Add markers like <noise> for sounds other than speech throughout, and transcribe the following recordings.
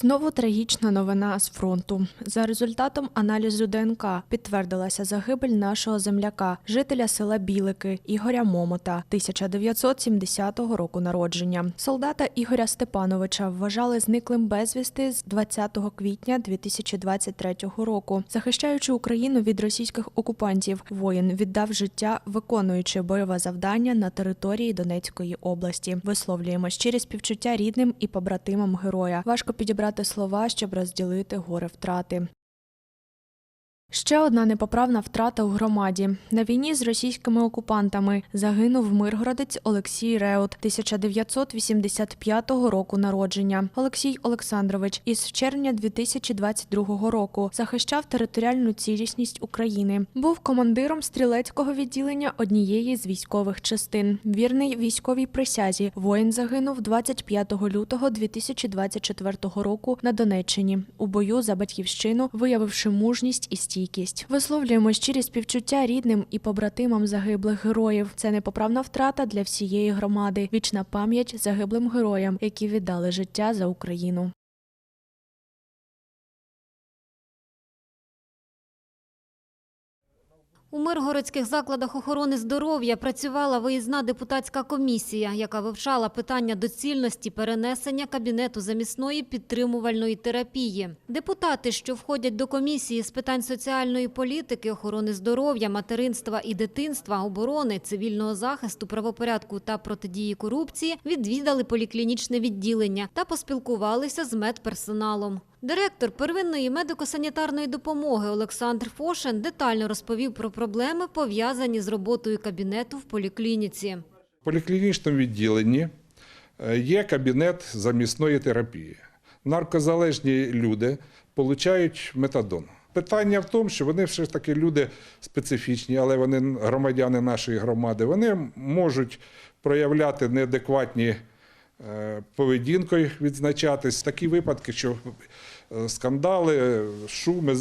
Знову трагічна новина з фронту. За результатом аналізу ДНК підтвердилася загибель нашого земляка, жителя села Білики Ігоря Момота, 1970 року народження. Солдата Ігоря Степановича вважали зниклим безвісти з 20 квітня 2023 року. Захищаючи Україну від російських окупантів, воїн віддав життя, виконуючи бойове завдання на території Донецької області. Висловлюємо щирі співчуття рідним і побратимам героя. Важко підібрати слова, щоб розділити горе втрати. Ще одна непоправна втрата у громаді. На війні з російськими окупантами загинув миргородець Олексій Реут, 1985 року народження. Олексій Олександрович із червня 2022 року захищав територіальну цілісність України. Був командиром стрілецького відділення однієї з військових частин. Вірний військовій присязі. Воїн загинув 25 лютого 2024 року на Донеччині у бою за батьківщину, виявивши мужність і стійкість. Висловлюємо щирі співчуття рідним і побратимам загиблих героїв. Це непоправна втрата для всієї громади. Вічна пам'ять загиблим героям, які віддали життя за Україну. У миргородських закладах охорони здоров'я працювала виїзна депутатська комісія, яка вивчала питання доцільності перенесення кабінету замісної підтримувальної терапії. Депутати, що входять до комісії з питань соціальної політики, охорони здоров'я, материнства і дитинства, оборони, цивільного захисту, правопорядку та протидії корупції, відвідали поліклінічне відділення та поспілкувалися з медперсоналом. Директор первинної медико-санітарної допомоги Олександр Фошин детально розповів про проблеми, пов'язані з роботою кабінету в поліклініці. В поліклінічному відділенні е, є кабінет замісної терапії. Наркозалежні люди отримують метадон. Питання в тому, що вони все ж таки люди специфічні, але вони громадяни нашої громади. Вони можуть проявляти неадекватні поведінкою, відзначатись. Такі випадки, що е, скандали, шуми,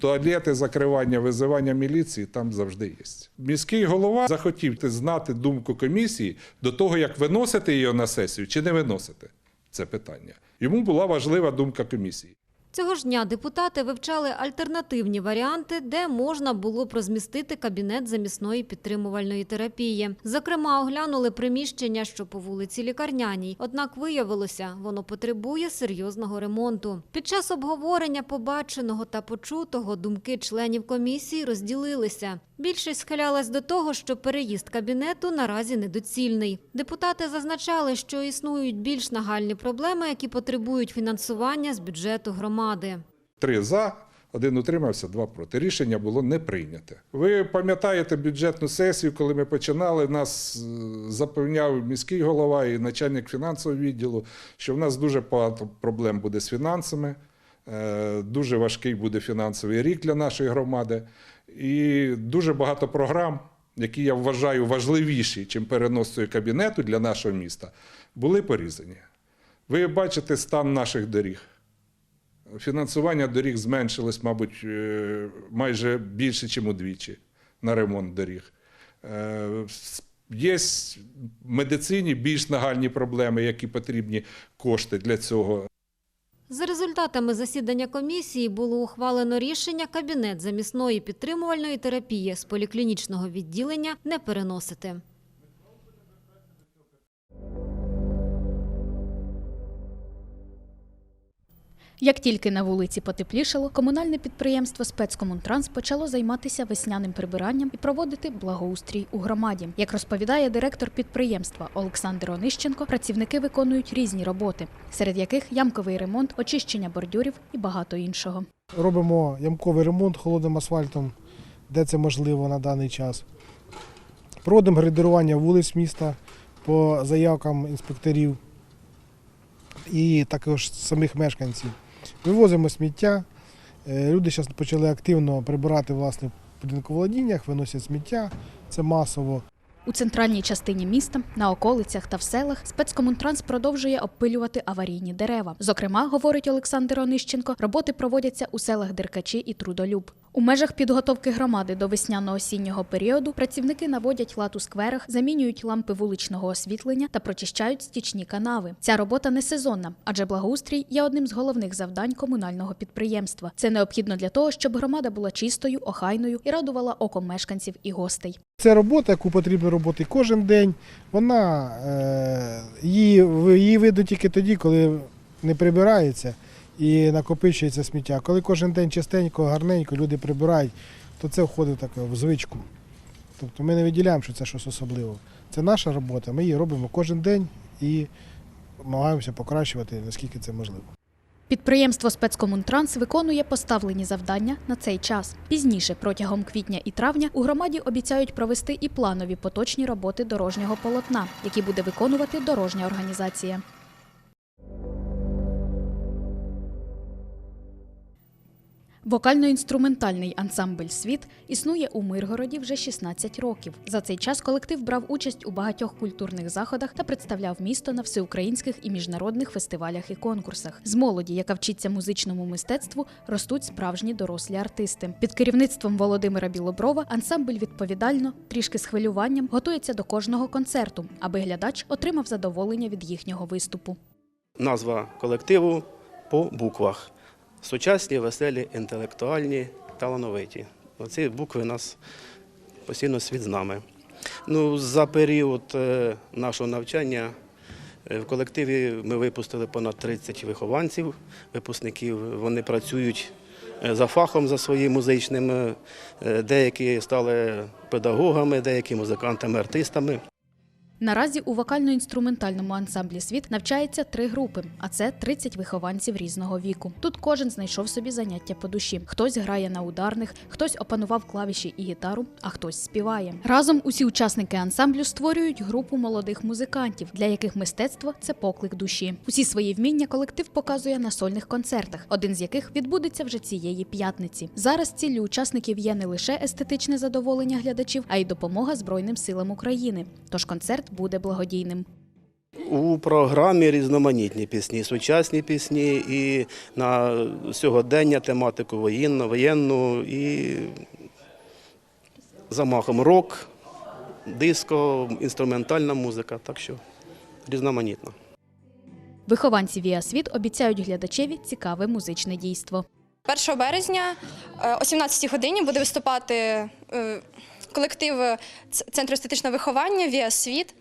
туалети, закривання, визивання міліції там завжди є. Міський голова захотів знати думку комісії до того, як виносити її на сесію чи не виносити це питання. Йому була важлива думка комісії. Цього ж дня депутати вивчали альтернативні варіанти, де можна було б розмістити кабінет замісної підтримувальної терапії. Зокрема, оглянули приміщення, що по вулиці Лікарняній. Однак виявилося, воно потребує серйозного ремонту. Під час обговорення побаченого та почутого думки членів комісії розділилися. Більшість схилялась до того, що переїзд кабінету наразі недоцільний. Депутати зазначали, що існують більш нагальні проблеми, які потребують фінансування з бюджету громади. Три за, один утримався, два проти. Рішення було не прийняте. Ви пам'ятаєте бюджетну сесію, коли ми починали, нас е, запевняв міський голова і начальник фінансового відділу, що в нас дуже багато проблем буде з фінансами, е, дуже важкий буде фінансовий рік для нашої громади. І дуже багато програм, які я вважаю важливіші, чим перенос цього кабінету для нашого міста, були порізані. Ви бачите стан наших доріг. Фінансування доріг зменшилось, мабуть, е, майже більше, ніж удвічі на ремонт доріг. Е, Є в медицині більш нагальні проблеми, які потрібні кошти для цього. За результатами засідання комісії було ухвалено рішення кабінет замісної підтримувальної терапії з поліклінічного відділення не переносити. Як тільки на вулиці потеплішало, комунальне підприємство спецкомунтранс почало займатися весняним прибиранням і проводити благоустрій у громаді. Як розповідає директор підприємства Олександр Онищенко, працівники виконують різні роботи, серед яких ямковий ремонт, очищення бордюрів і багато іншого. Робимо ямковий ремонт холодним асфальтом, де це можливо на даний час. Проводимо грейдерування вулиць міста по заявкам інспекторів і також самих мешканців. Вивозимо сміття. Е, Люди зараз почали активно прибирати власне в будинковолодіннях, виносять сміття, це масово. У центральній частині міста, на околицях та в селах спецкомунтранс продовжує обпилювати аварійні дерева. Зокрема, говорить Олександр Онищенко, роботи проводяться у селах Деркачі і Трудолюб. У межах підготовки громади до весняно-осіннього періоду працівники наводять лад у скверах, замінюють лампи вуличного освітлення та прочищають стічні канави. Ця робота не сезонна, адже благоустрій є одним з головних завдань комунального підприємства. Це необхідно для того, щоб громада була чистою, охайною і радувала оком мешканців і гостей. Це робота, яку потрібно робити кожен день. Вона е, її, її видно тільки тоді, коли не прибирається і накопичується сміття. Коли кожен день чистенько, гарненько люди прибирають, то це входить так в звичку. Тобто ми не виділяємо, що це щось особливе. Це наша робота, ми її робимо кожен день і намагаємося покращувати, наскільки це можливо. Підприємство спецкомунтранс виконує поставлені завдання на цей час. Пізніше, протягом квітня і травня, у громаді обіцяють провести і планові поточні роботи дорожнього полотна, які буде виконувати дорожня організація. Вокально-інструментальний ансамбль Світ існує у Миргороді вже 16 років. За цей час колектив брав участь у багатьох культурних заходах та представляв місто на всеукраїнських і міжнародних фестивалях і конкурсах. З молоді, яка вчиться музичному мистецтву, ростуть справжні дорослі артисти. Під керівництвом Володимира Білоброва ансамбль відповідально, трішки з хвилюванням, готується до кожного концерту, аби глядач отримав задоволення від їхнього виступу. Назва колективу по буквах. Сучасні, веселі, інтелектуальні, талановиті. Оці букви у нас постійно світ з нами. Ну, за період е, нашого навчання е, в колективі ми випустили понад 30 вихованців, випускників. Вони працюють е, за фахом, за своїм музичним. Деякі стали педагогами, деякі музикантами, артистами. Наразі у вокально-інструментальному ансамблі світ навчається три групи, а це 30 вихованців різного віку. Тут кожен знайшов собі заняття по душі. Хтось грає на ударних, хтось опанував клавіші і гітару, а хтось співає. Разом усі учасники ансамблю створюють групу молодих музикантів, для яких мистецтво це поклик душі. Усі свої вміння колектив показує на сольних концертах, один з яких відбудеться вже цієї п'ятниці. Зараз ціллю учасників є не лише естетичне задоволення глядачів, а й допомога Збройним силам України. Тож концерт буде благодійним. У програмі різноманітні пісні, сучасні пісні і на сьогодення тематику воєнну, воєнну і замахом рок, диско, інструментальна музика. Так що різноманітно. Вихованці Віа Світ обіцяють глядачеві цікаве музичне дійство. 1 березня е, о 17 годині буде виступати е, колектив е, Центру естетичного виховання Віа Світ.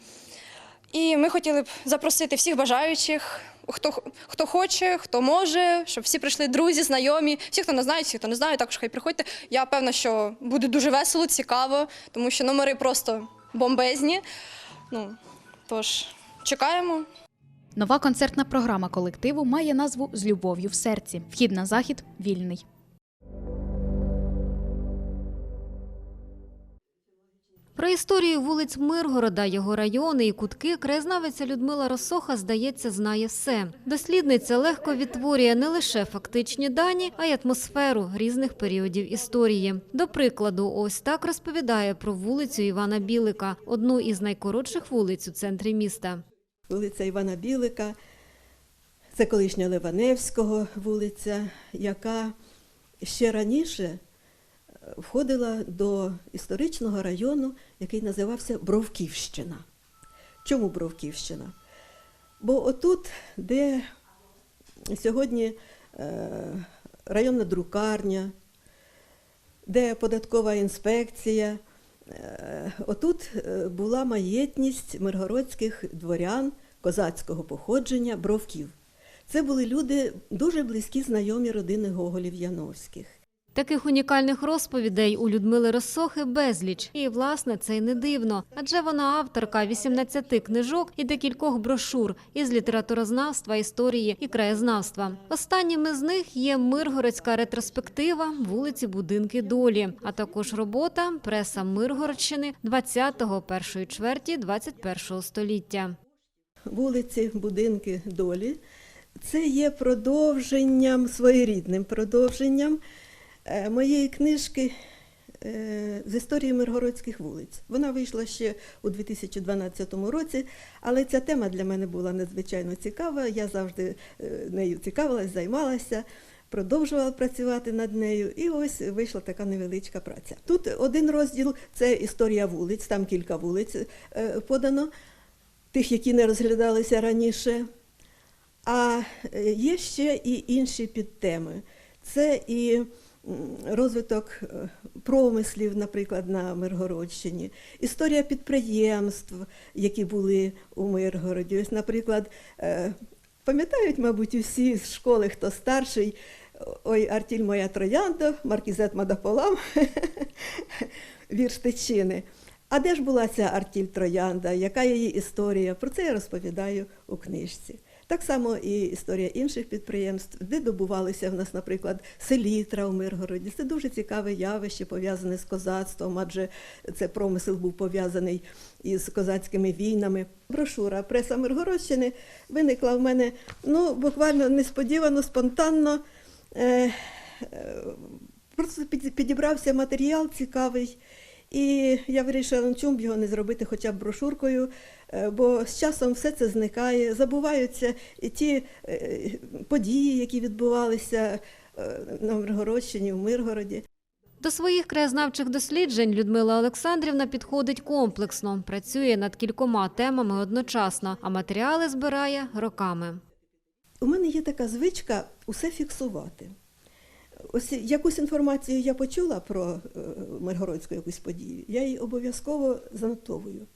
І ми хотіли б запросити всіх бажаючих, хто, хто хоче, хто може, щоб всі прийшли друзі, знайомі, всі, хто не знають, всі, хто не знає, також хай приходьте. Я певна, що буде дуже весело, цікаво, тому що номери просто бомбезні. Ну, тож, чекаємо. Нова концертна програма колективу має назву З любов'ю в серці. Вхід на захід вільний. Про історію вулиць Миргорода, його райони і кутки краєзнавиця Людмила Росоха, здається, знає все. Дослідниця легко відтворює не лише фактичні дані, а й атмосферу різних періодів історії. До прикладу, ось так розповідає про вулицю Івана Білика, одну із найкоротших вулиць у центрі міста. вулиця Івана Білика, це колишня Ливаневського вулиця, яка ще раніше входила до історичного району, який називався Бровківщина. Чому Бровківщина? Бо отут, де сьогодні е, районна друкарня, де податкова інспекція, Е, Отут е, була маєтність миргородських дворян козацького походження бровків. Це були люди дуже близькі знайомі родини Гоголів Яновських. Таких унікальних розповідей у Людмили Росохи безліч. І, власне, це й не дивно. Адже вона авторка 18 книжок і декількох брошур із літературознавства, історії і краєзнавства. Останніми з них є Миргородська ретроспектива вулиці Будинки Долі, а також робота Преса Миргородщини 20-го першої чверті 21-го століття. Вулиці, будинки долі. Це є продовженням, своєрідним продовженням моєї книжки е, з історії миргородських вулиць. Вона вийшла ще у 2012 році, але ця тема для мене була надзвичайно цікава. Я завжди е, нею цікавилась, займалася. Продовжувала працювати над нею, і ось вийшла така невеличка праця. Тут один розділ це історія вулиць, там кілька вулиць е, подано, тих, які не розглядалися раніше. А е, є ще і інші підтеми. Це і розвиток е, промислів, наприклад, на Миргородщині, історія підприємств, які були у Миргороді. Ось, наприклад, е, пам'ятають, мабуть, усі з школи, хто старший, ой, Артіль моя троянда, Маркізет Мадаполам, <laughs> вірш Тичини. А де ж була ця Артіль Троянда? Яка її історія? Про це я розповідаю у книжці. Так само і історія інших підприємств, де добувалися в нас, наприклад, селітра у Миргороді. Це дуже цікаве явище, пов'язане з козацтвом, адже це промисел був пов'язаний із козацькими війнами. Брошура Преса Миргородщини виникла в мене ну, буквально несподівано, спонтанно. Е, е, Просто підібрався матеріал цікавий. І я вирішила, чому б його не зробити хоча б брошуркою, е, бо з часом все це зникає, забуваються і ті е, події, які відбувалися е, на Миргородщині, в Миргороді. До своїх краєзнавчих досліджень Людмила Олександрівна підходить комплексно, працює над кількома темами одночасно, а матеріали збирає роками. У мене є така звичка усе фіксувати. Ось якусь інформацію я почула про е, Миргородську якусь подію, я її обов'язково занотовую.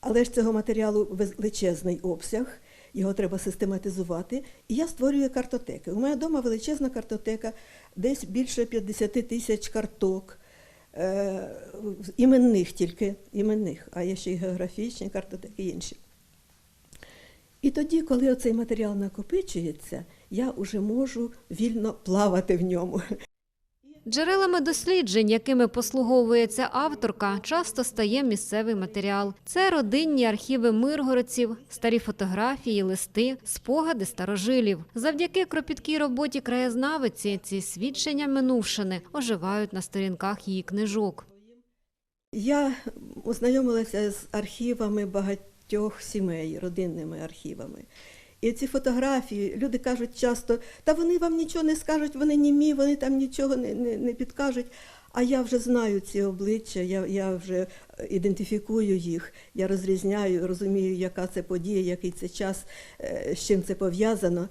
Але ж цього матеріалу величезний обсяг, його треба систематизувати. І я створюю картотеки. У мене вдома величезна картотека, десь більше 50 тисяч карток. Е, іменних тільки іменних, а є ще й географічні картотеки інші. І тоді, коли оцей матеріал накопичується, я вже можу вільно плавати в ньому. Джерелами досліджень, якими послуговується авторка, часто стає місцевий матеріал. Це родинні архіви миргородців, старі фотографії, листи, спогади старожилів. Завдяки кропіткій роботі краєзнавиці ці свідчення минувшини оживають на сторінках її книжок. Я ознайомилася з архівами багатьох сімей, родинними архівами. І ці фотографії, люди кажуть часто, та вони вам нічого не скажуть, вони німі, вони там нічого не, не, не підкажуть. А я вже знаю ці обличчя, я, я вже ідентифікую їх, я розрізняю, розумію, яка це подія, який це час, е, з чим це пов'язано.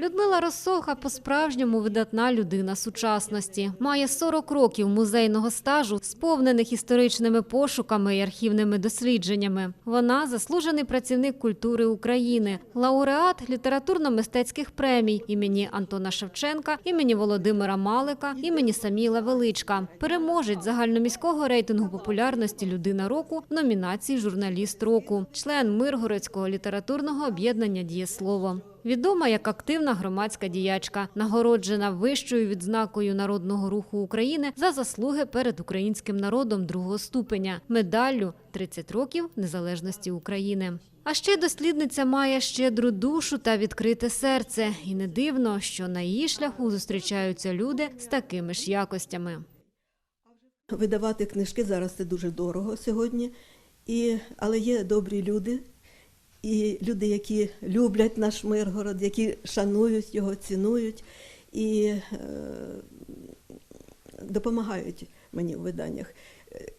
Людмила Росоха по-справжньому видатна людина сучасності. Має 40 років музейного стажу, сповнених історичними пошуками і архівними дослідженнями. Вона заслужений працівник культури України, лауреат літературно-мистецьких премій імені Антона Шевченка, імені Володимира Малика, імені Саміла Величка, переможець загальноміського рейтингу популярності Людина року в номінації Журналіст року, член Миргородського літературного об'єднання Дієслово. Відома як активна громадська діячка, нагороджена вищою відзнакою народного руху України за заслуги перед українським народом другого ступеня, медаллю «30 років незалежності України. А ще дослідниця має щедру душу та відкрите серце, і не дивно, що на її шляху зустрічаються люди з такими ж якостями. Видавати книжки зараз це дуже дорого сьогодні, і, але є добрі люди, і люди, які люблять наш Миргород, які шанують його, цінують і е, допомагають мені у виданнях.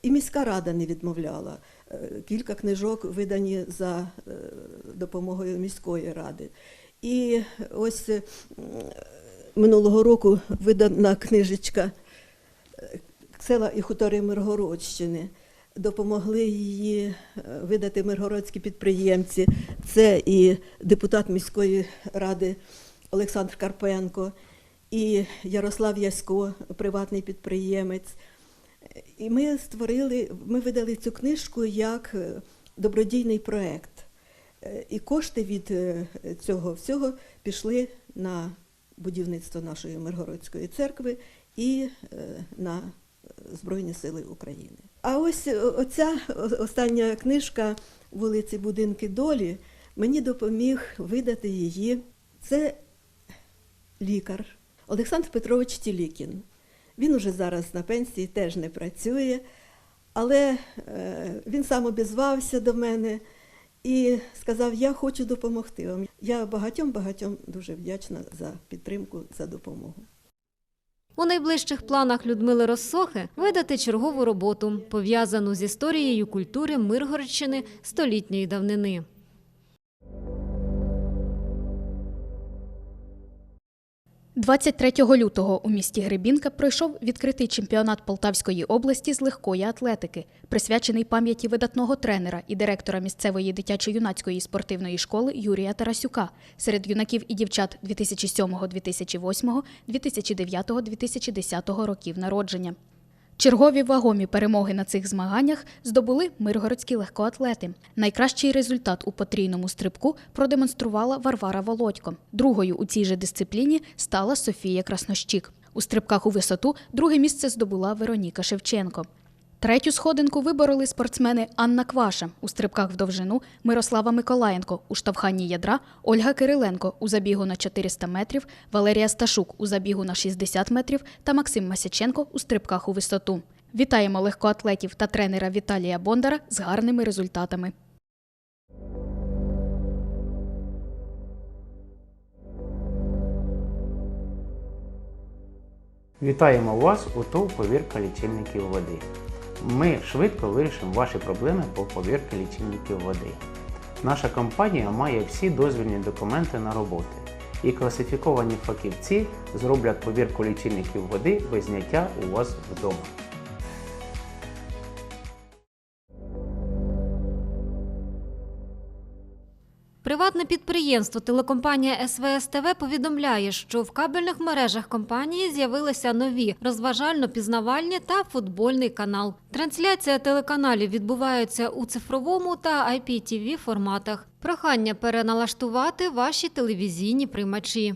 І міська рада не відмовляла. Е, Кілька книжок видані за е, допомогою міської ради. І ось минулого року видана книжечка села і хутори Миргородщини. Допомогли її е, видати миргородські підприємці. Це і депутат міської ради Олександр Карпенко, і Ярослав Ясько, приватний підприємець. І ми створили, ми видали цю книжку як е, добродійний проект. Е, І кошти від цього всього пішли на будівництво нашої Миргородської церкви і на Збройні Сили України. А ось е, оця остання книжка вулиці Будинки Долі мені допоміг видати її. Це лікар Олександр Петрович Тілікін. Він уже зараз на пенсії теж не працює, але е, він сам обізвався до мене і сказав: Я хочу допомогти вам. Я багатьом багатьом дуже вдячна за підтримку, за допомогу. У найближчих планах Людмили Росохи видати чергову роботу, пов'язану з історією культури Миргородщини столітньої давнини. – 23 лютого у місті Гребінка пройшов відкритий чемпіонат Полтавської області з легкої атлетики, присвячений пам'яті видатного тренера і директора місцевої дитячо-юнацької спортивної школи Юрія Тарасюка серед юнаків і дівчат 2007-2008, 2009-2010 років народження. Чергові вагомі перемоги на цих змаганнях здобули миргородські легкоатлети. Найкращий результат у потрійному стрибку продемонструвала Варвара Володько. Другою у цій же дисципліні стала Софія Краснощік. У стрибках у висоту друге місце здобула Вероніка Шевченко. Третю сходинку вибороли спортсмени Анна Кваша у стрибках в довжину, Мирослава Миколаєнко у штовханні ядра, Ольга Кириленко у забігу на 400 метрів, Валерія Сташук у забігу на 60 метрів та Максим Масяченко у стрибках у висоту. Вітаємо легкоатлетів та тренера Віталія Бондара з гарними результатами. Вітаємо вас у ТОВ повірка лічильників води. Ми швидко вирішимо ваші проблеми по повірці лічильників води. Наша компанія має всі дозвільні документи на роботи, і класифіковані фахівці зроблять повірку лічильників води без зняття у вас вдома. Приватне підприємство телекомпанія СВС ТВ повідомляє, що в кабельних мережах компанії з'явилися нові розважально-пізнавальні та футбольний канал. Трансляція телеканалів відбувається у цифровому та IPTV форматах. Прохання переналаштувати ваші телевізійні приймачі.